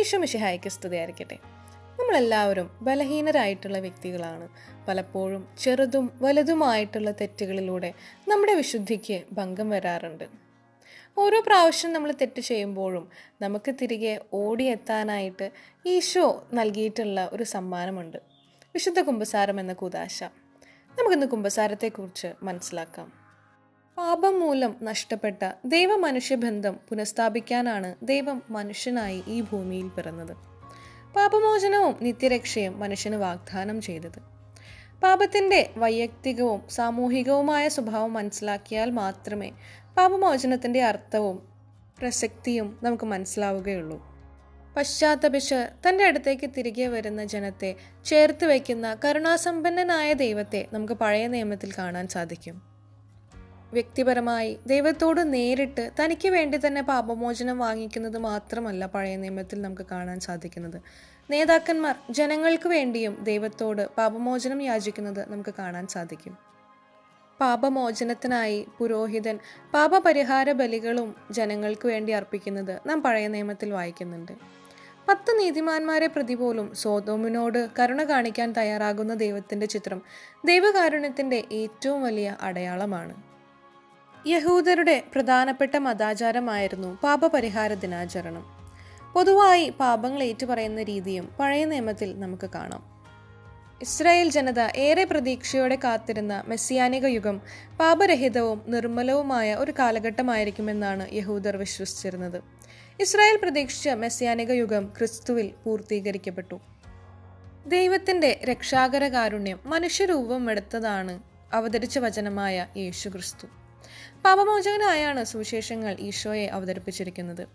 ഈശോ മിശിഹായ്ക്ക് സ്തുതിയായിരിക്കട്ടെ നമ്മളെല്ലാവരും ബലഹീനരായിട്ടുള്ള വ്യക്തികളാണ്. പലപ്പോഴും ചെറുതും വലുതുമായിട്ടുള്ള തെറ്റുകളിലൂടെ നമ്മുടെ വിശുദ്ധിക്ക് ഭംഗം വരാറുണ്ട്. ഓരോ പ്രാവശ്യം നമ്മൾ തെറ്റ് ചെയ്യുമ്പോഴും നമുക്ക് തിരികെ ഓടിയെത്താനായിട്ട് ഈശോ നൽകിയിട്ടുള്ള ഒരു സമ്മാനമുണ്ട്. വിശുദ്ധ കുമ്പസാരം എന്ന കുതാശ. നമുക്കിന്ന് കുമ്പസാരത്തെക്കുറിച്ച് മനസ്സിലാക്കാം. പാപം മൂലം നഷ്ടപ്പെട്ട ദൈവ മനുഷ്യബന്ധം പുനഃസ്ഥാപിക്കാനാണ് ദൈവം മനുഷ്യനായി ഈ ഭൂമിയിൽ പിറന്നത്. പാപമോചനവും നിത്യരക്ഷയും മനുഷ്യന് വാഗ്ദാനം ചെയ്തത്. പാപത്തിന്റെ വൈയക്തികവും സാമൂഹികവുമായ സ്വഭാവം മനസ്സിലാക്കിയാൽ മാത്രമേ പാപമോചനത്തിന്റെ അർത്ഥവും പ്രസക്തിയും നമുക്ക് മനസ്സിലാവുകയുള്ളൂ. പശ്ചാത്തപിച്ച് തന്റെ അടുത്തേക്ക് തിരികെ വരുന്ന ജനത്തെ ചേർത്ത് വയ്ക്കുന്ന കരുണാസമ്പന്നനായ ദൈവത്തെ നമുക്ക് പഴയ നിയമത്തിൽ കാണാൻ സാധിക്കും. വ്യക്തിപരമായി ദൈവത്തോട് നേരിട്ട് തനിക്ക് വേണ്ടി തന്നെ പാപമോചനം വാങ്ങിക്കുന്നത് മാത്രമല്ല പഴയ നിയമത്തിൽ നമുക്ക് കാണാൻ സാധിക്കുന്നത്. നേതാക്കന്മാർ ജനങ്ങൾക്ക് വേണ്ടിയും ദൈവത്തോട് പാപമോചനം യാചിക്കുന്നത് നമുക്ക് കാണാൻ സാധിക്കും. പാപമോചനത്തിനായി പുരോഹിതൻ പാപപരിഹാര ബലികളും ജനങ്ങൾക്ക് വേണ്ടി അർപ്പിക്കുന്നത് നാം പഴയ നിയമത്തിൽ വായിക്കുന്നുണ്ട്. പത്ത് നീതിമാന്മാരെ പ്രതി പോലും സോതോമിനോട് കരുണ കാണിക്കാൻ തയ്യാറാകുന്ന ദൈവത്തിന്റെ ചിത്രം ദൈവകാരുണ്യത്തിന്റെ ഏറ്റവും വലിയ അടയാളമാണ്. യഹൂദരുടെ പ്രധാനപ്പെട്ട മതാചാരമായിരുന്നു പാപപരിഹാര ദിനാചരണം. പൊതുവായി പാപങ്ങൾ ഏറ്റുപറയുന്ന രീതിയും പഴയ നിയമത്തിൽ നമുക്ക് കാണാം. ഇസ്രായേൽ ജനത ഏറെ പ്രതീക്ഷയോടെ കാത്തിരുന്ന മെസ്സിയാനിക യുഗം പാപരഹിതവും നിർമ്മലവുമായ ഒരു കാലഘട്ടമായിരിക്കുമെന്നാണ് യഹൂദർ വിശ്വസിച്ചിരുന്നത്. ഇസ്രായേൽ പ്രതീക്ഷിച്ച മെസ്സിയാനിക യുഗം ക്രിസ്തുവിൽ പൂർത്തീകരിക്കപ്പെട്ടു. ദൈവത്തിന്റെ രക്ഷാകര കാരുണ്യം മനുഷ്യരൂപം എടുത്തതാണ് അവതരിച്ച വചനമായ യേശു ക്രിസ്തു പാപമോചകനായാണ് സുവിശേഷങ്ങൾ ഈശോയെ അവതരിപ്പിച്ചിരിക്കുന്നത്.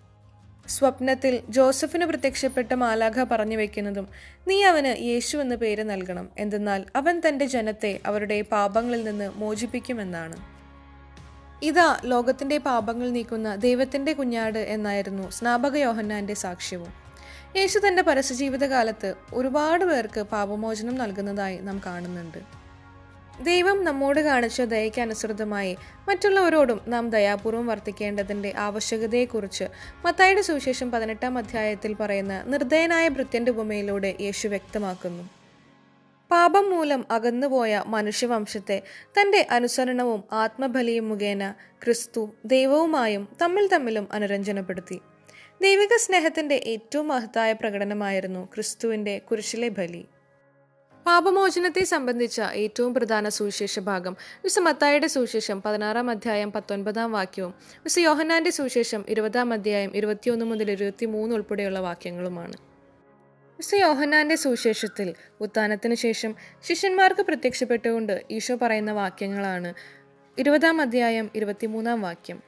സ്വപ്നത്തിൽ ജോസഫിന് പ്രത്യക്ഷപ്പെട്ട മാലാഖ പറഞ്ഞു വെക്കുന്നതും നീ അവന് യേശു എന്ന് പേര് നൽകണം. എന്തെന്നാൽ അവൻ തന്റെ ജനത്തെ അവരുടെ പാപങ്ങളിൽ നിന്ന് മോചിപ്പിക്കുമെന്നാണ്. ഇതാ ലോകത്തിന്റെ പാപങ്ങൾ നീക്കുന്ന ദൈവത്തിന്റെ കുഞ്ഞാട് എന്നായിരുന്നു സ്നാപക യോഹന്നാന്റെ സാക്ഷ്യവും. യേശു തന്റെ പരസ്യജീവിതകാലത്ത് ഒരുപാട് പേർക്ക് പാപമോചനം നൽകുന്നതായി നാം കാണുന്നുണ്ട്. ദൈവം നമ്മോട് കാണിച്ച ദയയ്ക്ക് അനുസൃതമായി മറ്റുള്ളവരോടും നാം ദയാപൂർവം വർത്തിക്കേണ്ടതിന്റെ ആവശ്യകതയെക്കുറിച്ച് മത്തായുടെ സുവിശേഷം പതിനെട്ടാം അധ്യായത്തിൽ പറയുന്ന നിർദ്ദയനായ ഭൃത്യന്റെ ഉപമയിലൂടെ യേശു വ്യക്തമാക്കുന്നു. പാപം മൂലം അകന്നുപോയ മനുഷ്യവംശത്തെ തന്റെ അനുസരണവും ആത്മബലിയും മുഖേന ക്രിസ്തു ദൈവവുമായും തമ്മിൽ തമ്മിലും അനുരഞ്ജനപ്പെടുത്തി. ദൈവിക സ്നേഹത്തിന്റെ ഏറ്റവും മഹത്തായ പ്രകടനമായിരുന്നു ക്രിസ്തുവിന്റെ കുരിശിലെ ബലി. പാപമോചനത്തെ സംബന്ധിച്ച ഏറ്റവും പ്രധാന സുവിശേഷ ഭാഗം. വിശ മത്തായുടെ സുവിശേഷം പതിനാറാം അധ്യായം പത്തൊൻപതാം വാക്യവും വിശ യോഹന്നാന്റെ സുവിശേഷം ഇരുപതാം അധ്യായം ഇരുപത്തിയൊന്ന് മുതൽ ഇരുപത്തി മൂന്ന് ഉൾപ്പെടെയുള്ള വാക്യങ്ങളുമാണ്. വിശ യോഹന്നാന്റെ സുവിശേഷത്തിൽ ഉത്ഥാനത്തിന് ശേഷം ശിഷ്യന്മാർക്ക് പ്രത്യക്ഷപ്പെട്ടുകൊണ്ട് ഈശോ പറയുന്ന വാക്യങ്ങളാണ് ഇരുപതാം അധ്യായം ഇരുപത്തിമൂന്നാം വാക്യം.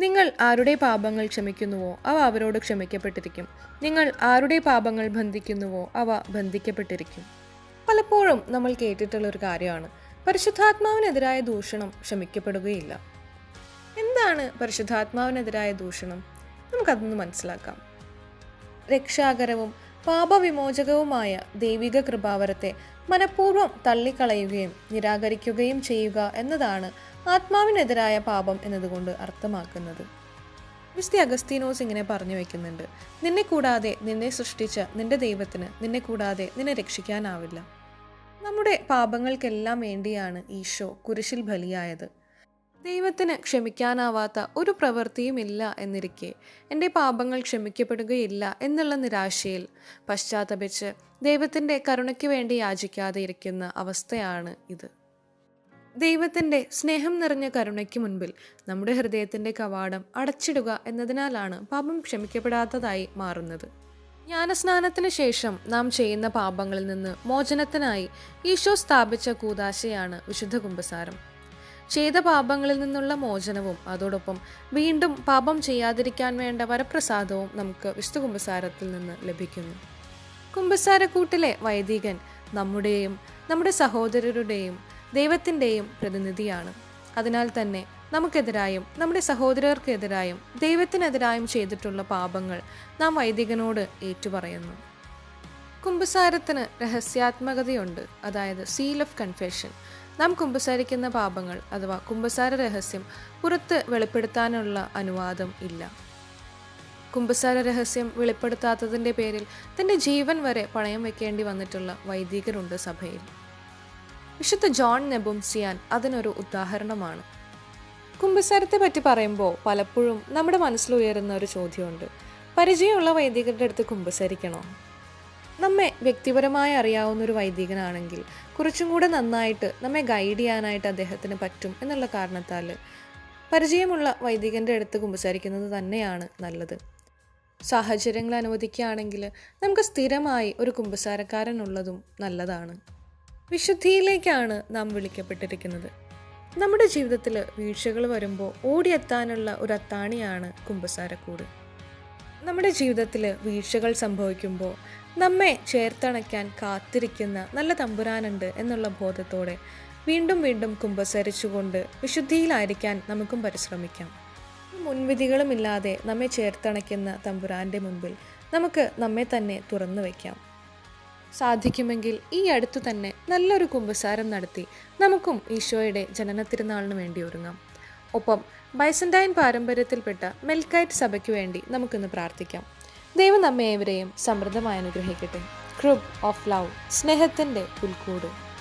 നിങ്ങൾ ആരുടെ പാപങ്ങൾ ക്ഷമിക്കുന്നുവോ അവ അവരോട് ക്ഷമിക്കപ്പെട്ടിരിക്കും. നിങ്ങൾ ആരുടെ പാപങ്ങൾ ബന്ധിക്കുന്നുവോ അവ ബന്ധിക്കപ്പെട്ടിരിക്കും. പലപ്പോഴും നമ്മൾ കേട്ടിട്ടുള്ള ഒരു കാര്യമാണ്. പരിശുദ്ധാത്മാവിനെതിരായ ദൂഷണം ക്ഷമിക്കപ്പെടുകയില്ല. എന്താണ് പരിശുദ്ധാത്മാവിനെതിരായ ദൂഷണം? നമുക്കതൊന്ന് മനസ്സിലാക്കാം. രക്ഷാകരവും പാപവിമോചകവുമായ ദൈവിക കൃപാവരത്തെ മനഃപൂർവം തള്ളിക്കളയുകയും നിരാകരിക്കുകയും ചെയ്യുക എന്നതാണ് ആത്മാവിനെതിരായ പാപം എന്നതുകൊണ്ട് അർത്ഥമാക്കുന്നത്. വിസ്തി അഗസ്തീനോസ് ഇങ്ങനെ പറഞ്ഞു വെക്കുന്നുണ്ട്. നിന്നെ കൂടാതെ നിന്നെ സൃഷ്ടിച്ച നിന്റെ ദൈവത്തിന് നിന്നെ കൂടാതെ നിന്നെ രക്ഷിക്കാനാവില്ല. നമ്മുടെ പാപങ്ങൾക്കെല്ലാം വേണ്ടിയാണ് ഈശോ കുരിശിൽ ബലിയായത്. ദൈവത്തിന് ക്ഷമിക്കാനാവാത്ത ഒരു പ്രവൃത്തിയും ഇല്ല എന്നിരിക്കെ. എന്റെ പാപങ്ങൾ ക്ഷമിക്കപ്പെടുകയില്ല എന്നുള്ള നിരാശയിൽ പശ്ചാത്തപിച്ച് ദൈവത്തിന്റെ കരുണയ്ക്ക് വേണ്ടി യാചിക്കാതെ ഇരിക്കുന്ന അവസ്ഥയാണ് ഇത്. ദൈവത്തിന്റെ സ്നേഹം നിറഞ്ഞ കരുണയ്ക്ക് മുൻപിൽ നമ്മുടെ ഹൃദയത്തിന്റെ കവാടം അടച്ചിടുക എന്നതിനാലാണ് പാപം ക്ഷമിക്കപ്പെടാത്തതായി മാറുന്നത്. ജ്ഞാനസ്നാനത്തിന് ശേഷം നാം ചെയ്യുന്ന പാപങ്ങളിൽ നിന്ന് മോചനത്തിനായി ഈശോ സ്ഥാപിച്ച കൂതാശയാണ് വിശുദ്ധ കുംഭസാരം ചെയ്ത പാപങ്ങളിൽ നിന്നുള്ള മോചനവും അതോടൊപ്പം വീണ്ടും പാപം ചെയ്യാതിരിക്കാൻ വേണ്ട വരപ്രസാദവും നമുക്ക് വിശുദ്ധ കുംഭസാരത്തിൽ നിന്ന് ലഭിക്കുന്നു. കുംഭസാരക്കൂട്ടിലെ വൈദികൻ നമ്മുടെയും നമ്മുടെ സഹോദരരുടെയും ദൈവത്തിന്റെയും പ്രതിനിധിയാണ്. അതിനാൽ തന്നെ നമുക്കെതിരായും നമ്മുടെ സഹോദരർക്കെതിരായും ദൈവത്തിനെതിരായും ചെയ്തിട്ടുള്ള പാപങ്ങൾ നാം വൈദികനോട് ഏറ്റുപറയുന്നു. കുംഭസാരത്തിന് രഹസ്യാത്മകതയുണ്ട്. അതായത് സീൽ ഓഫ് കൺഫെഷൻ നാം കുമ്പസാരിക്കുന്ന പാപങ്ങൾ അഥവാ കുമ്പസാര രഹസ്യം പുറത്ത് വെളിപ്പെടുത്താനുള്ള അനുവാദം ഇല്ല. കുമ്പസാര രഹസ്യം വെളിപ്പെടുത്താത്തതിന്റെ പേരിൽ തന്റെ ജീവൻ വരെ പണയം വെക്കേണ്ടി വന്നിട്ടുള്ള വൈദികരുണ്ട് സഭയിൽ. വിശുദ്ധ ജോൺ നെബുംസിയാൻ അതിനൊരു ഉദാഹരണമാണ്. കുംഭസാരത്തെ പറ്റി പറയുമ്പോൾ പലപ്പോഴും നമ്മുടെ മനസ്സിൽ ഉയരുന്ന ഒരു ചോദ്യമുണ്ട്. പരിചയമുള്ള വൈദികരുടെ അടുത്ത് കുംഭസരിക്കണോ? നമ്മെ വ്യക്തിപരമായി അറിയാവുന്ന ഒരു വൈദികനാണെങ്കിൽ കുറച്ചും കൂടെ നന്നായിട്ട് നമ്മെ ഗൈഡ് ചെയ്യാനായിട്ട് അദ്ദേഹത്തിന് പറ്റും എന്നുള്ള കാരണത്താൽ പരിചയമുള്ള വൈദികന്റെ അടുത്ത് കുമ്പസാരിക്കുന്നത് തന്നെയാണ് നല്ലത്. സാഹചര്യങ്ങൾ അനുവദിക്കുകയാണെങ്കിൽ നമുക്ക് സ്ഥിരമായി ഒരു കുമ്പസാരക്കാരനുള്ളതും നല്ലതാണ്. വിശുദ്ധിയിലേക്കാണ് നാം വിളിക്കപ്പെട്ടിരിക്കുന്നത്. നമ്മുടെ ജീവിതത്തിൽ വീഴ്ചകൾ വരുമ്പോൾ ഓടിയെത്താനുള്ള ഒരു അത്താണിയാണ് കുമ്പസാരക്കൂട്. നമ്മുടെ ജീവിതത്തിൽ വീഴ്ചകൾ സംഭവിക്കുമ്പോൾ നമ്മെ ചേർത്തണയ്ക്കാൻ കാത്തിരിക്കുന്ന നല്ല തമ്പുരാനുണ്ട് എന്നുള്ള ബോധത്തോടെ വീണ്ടും വീണ്ടും കുമ്പസരിച്ചുകൊണ്ട് വിശുദ്ധിയിലായിരിക്കാൻ നമുക്കും പരിശ്രമിക്കാം. മുൻവിധികളുമില്ലാതെ നമ്മെ ചേർത്തണയ്ക്കുന്ന തമ്പുരാന്റെ മുൻപിൽ നമുക്ക് നമ്മെ തന്നെ തുറന്നു വയ്ക്കാം സാധിക്കുമെങ്കിൽ ഈ അടുത്തു തന്നെ നല്ലൊരു കുമ്പസാരം നടത്തി നമുക്കും ഈശോയുടെ ജനന തിരുനാളിന് വേണ്ടി ഒരുങ്ങാം. ഒപ്പം ബൈസൻഡൈൻ പാരമ്പര്യത്തിൽപ്പെട്ട മെൽക്കൈറ്റ് സഭയ്ക്ക് വേണ്ടി നമുക്കിന്ന് പ്രാർത്ഥിക്കാം. ദൈവം നമ്മെ ഏവരെയും സമൃദ്ധമായി അനുഗ്രഹിക്കട്ടെ. ക്രൂബ് ഓഫ് ലവ് സ്നേഹത്തിന്റെ പുൽക്കൂട്.